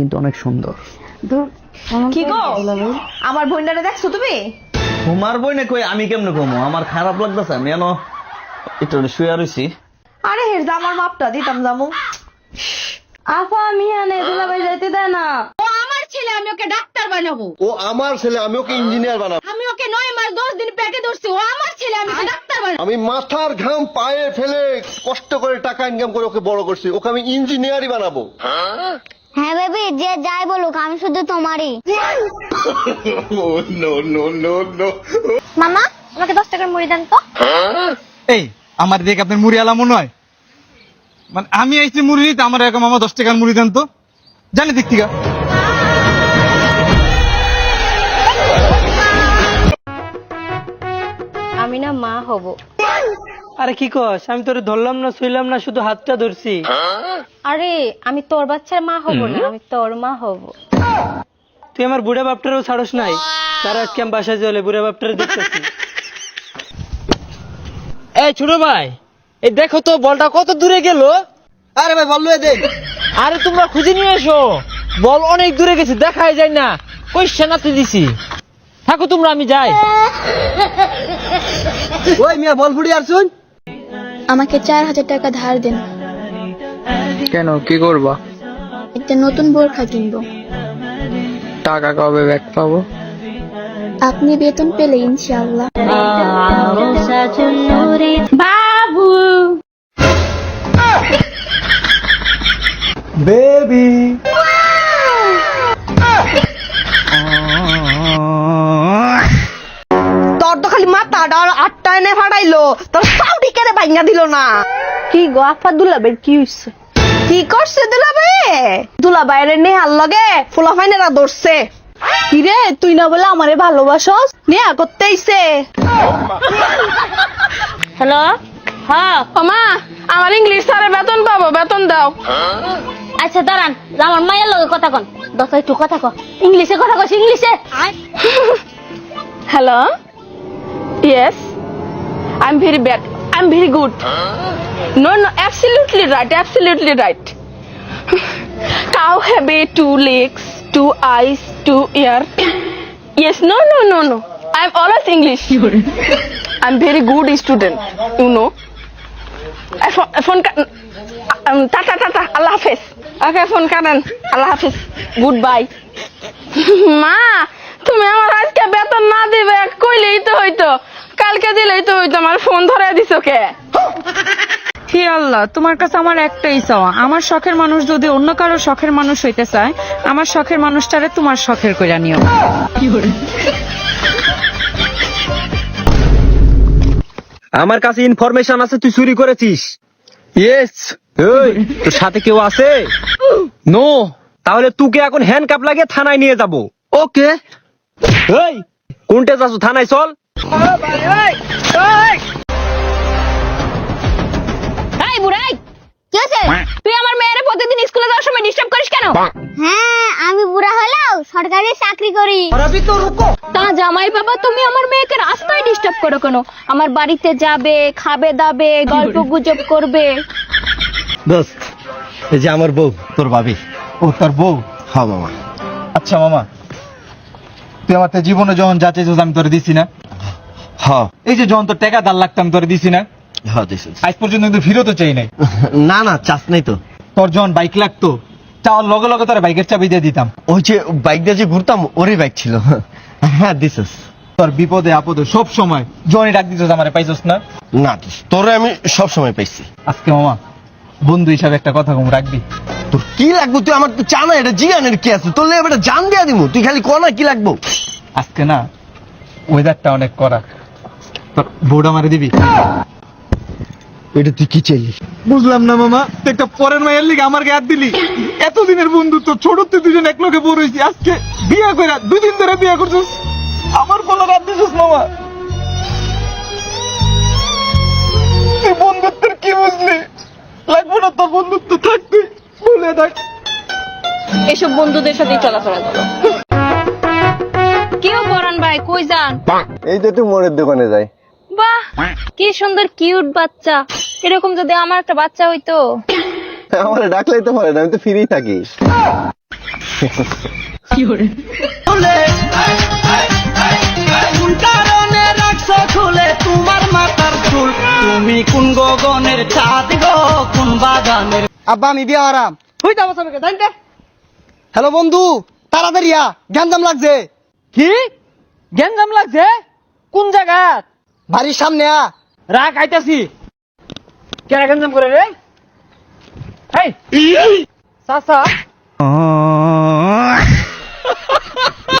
কিন্তু অনেক সুন্দর। কি গো? আমার বোনটারে দেখছ তুমি? তোমার বই না কই আমি কেমনে কমো আমার খারাপ লাগতেছে আমি এনো একটু শুয়ে রইছি। আরে হের আমার মাপটা দিতাম জামু। আপা আমি আনে দুলাভাই যাইতে দেয় না। ও আমার ছেলে আমি ওকে ডাক্তার বানাবো। ও আমার ছেলে আমি ওকে ইঞ্জিনিয়ার বানাবো। আমি ওকে নয় মাস দশ দিন পেটে ধরছি ও আমার ছেলে আমি ওকে ডাক্তার বানাবো। আমি মাথার ঘাম পায়ে ফেলে কষ্ট করে টাকা ইনকাম করে ওকে বড় করছি। ওকে আমি ইঞ্জিনিয়ারই বানাবো। হ্যাঁ বেবি যে যাই বলুক আমি শুধু তোমারই। মামা আমাকে দশ টাকার মুড়ি দেন তো। এই আমার দেখে আপনার মুড়ি আলা মনে হয় মানে আমি আইছি মুড়ি নিতে আমার এরকম আমার দশ টাকার মুড়ি দেন তো। জানি দিক থেকে। আমি না মা হব। আরে কি কস? আমি তোরে ধরলাম না শুইলাম না শুধু হাতটা ধরছি। আরে আমি তোর বাচ্চার মা হব না আমি তোর মা হব। তুই আমার বুড়া বাপটারও ছাড়স নাই। তার আজকে আমি বাসায় চলে বুড়া বাপটারে দেখতেছি। এই ছোট ভাই এই দেখো তো বলটা কত দূরে গেল? আরে ভাই বলল দে। আরে তোমরা খুঁজে নিয়ে এসো। বল অনেক দূরে গেছে দেখাই যায় না। কই সেনাতে দিছি? থাকো তোমরা আমি যাই। ওই মিয়া বল ফুড়ি আর শুন। আমাকে চার হাজার টাকা ধার দেন। কেন? কি করবা? একটা নতুন বোরখা কিনবো। টাকা কবে ব্যাক পাবো? আপনি বেতন পেলে ইনশাআল্লাহ। বাবু। বেবি। তোর তো খালি মাথাটা আর এনে ফাটাইলো। তোর সাউডি কেড়ে ভাঙ্গা দিল না। কি গো আপা দুলাবের কি হইছে? কি করছে দুলাবে? দুলাবাইরে নেহার লগে ফুলা ফাইনেরা ধরছে। কি রে তুই না বলে আমারে ভালোবাসস? নেহা করতে আইছে। হ্যালো? হ্যাঁ। মা আমার ইংলিশ স্যারে বেতন পাবো বেতন দাও। আচ্ছা দাঁড়ান। আমার মায়ের লগে কথা কন। দশ একটু কথা কন ইংলিশে কথা কস ইংলিশে। Hello? Yes. I'm very bad. I'm very good. No, no, absolutely right. Absolutely right. Cow have a two legs, two eyes, two ear. Yes, no, no, no, no. I'm always English. I'm very good student. You know. I phone, phone ka- um, tata tata. Allah Hafiz. Okay, phone কাটেন আল্লাহ হাফিজ good bye মা তুমি আমার আজকে বেতন না দিবে কইলেই তো হইতো কালকে দিলেই তো হইতো আমার ফোন ধরে দিছো কে? হে আল্লাহ তোমার কাছে আমার একটাই চাওয়া। আমার শখের মানুষ যদি অন্য কারও শখের মানুষ হইতে চায় আমার শখের মানুষটারে তোমার শখের কইরা নিও। আমার কাছে ইনফরমেশন আছে তুই চুরি করেছিস। ইয়েস এই তোর সাথে কেউ আছে? নো তাহলে তুকে এখন হ্যান্ড কাপ লাগিয়ে থানায় নিয়ে যাব। ওকে এই কোনটা যাচ্ছ থানায় চল। তুই আমার মেয়ের প্রতিদিন স্কুলে যাওয়ার সময় ডিস্টার্ব করিস কেন? হ্যাঁ আমি বুড়া হলেও সরকারি চাকরি করি। তা জামাই বাবা তুমি আমার মেয়েকে রাস্তায় ডিস্টার্ব করো কেন? আমার বাড়িতে যাবে খাবে দাবে গল্প গুজব করবে। দোস্ত এই যে আমার বউ তোর ভাবি। ও তোর বউ। হ্যাঁ মামা। আচ্ছা মামা তুই আমার তো জীবনে যখন যা চাইছিস আমি তোরে দিছি না? হ্যাঁ। এই যে যখন তোর টাকা দাল লাগতাম তোরে দিছি না? হ্যাঁ আজ পর্যন্ত কিন্তু ফিরতও চাই নাই। না না চাস নাই তো। তোর যখন বাইক লাগতো চাওয়ার লগে লগে তোর বাইকের চাবি দিয়ে দিতাম। ওই যে বাইক দিয়ে যে ঘুরতাম ওরই বাইক ছিল। হ্যাঁ দিসস তোর বিপদে আপদে সব সময়। জনি ডাক দিছিস আমারে পাইছস না? না তোরে আমি সব সময় পাইছি। আজকে মামা বন্ধু হিসাবে একটা কথা কম রাখবি। তোর কি লাগবে? তুই আমার তো জানা এটা জিগানের কি আছে? তোর লেগে এটা জান দিয়া দিমু। তুই খালি কনা কি লাগবো? আজকে না ওয়েদারটা অনেক করা বউটা মারে দিবি? এটা তুই কি চাইলি? বুঝলাম না মামা তুই একটা পরের মায়ের লিগে আমার গায়ে হাত দিলি। এতদিনের বন্ধুত্ব ছোট তুই দুজন এক লোকে বড় হয়েছি আজকে বিয়ে করে দুদিন ধরে বিয়ে করছিস। আমার বলা রাত দিছিস মামা তুই বন্ধুত্বের কি বুঝলি? লাগবো না তোর বন্ধুত্ব থাক তুই ভুলে থাক এসব বন্ধুদের সাথে চলাফেরা করো। কেউ পরান ভাই কই যান? এই তো একটু মোড়ের দোকানে যাই। বাহ কি সুন্দর কিউট বাচ্চা। এরকম যদি আমার একটা বাচ্চা হইতো। আমার ডাকলেই তো পারে না আমি তো ফ্রি থাকি। কোন কারণে রাখছো খুলে? তোমার মাথার চুল। তুমি কোন গগনের চাঁদ গো কোন বাগানের আব্বা আমি বিয়া হারাম। হই যাব সবাইকে জানতে? হ্যালো বন্ধু তাড়াতাড়ি আ গ্যাঞ্জাম লাগছে। কি? গ্যাঞ্জাম লাগছে? কোন জায়গা? বাড়ির সামনে আ। রাখ আইতাছি। কেন গ্যাঞ্জাম করে রে? এই চাচা।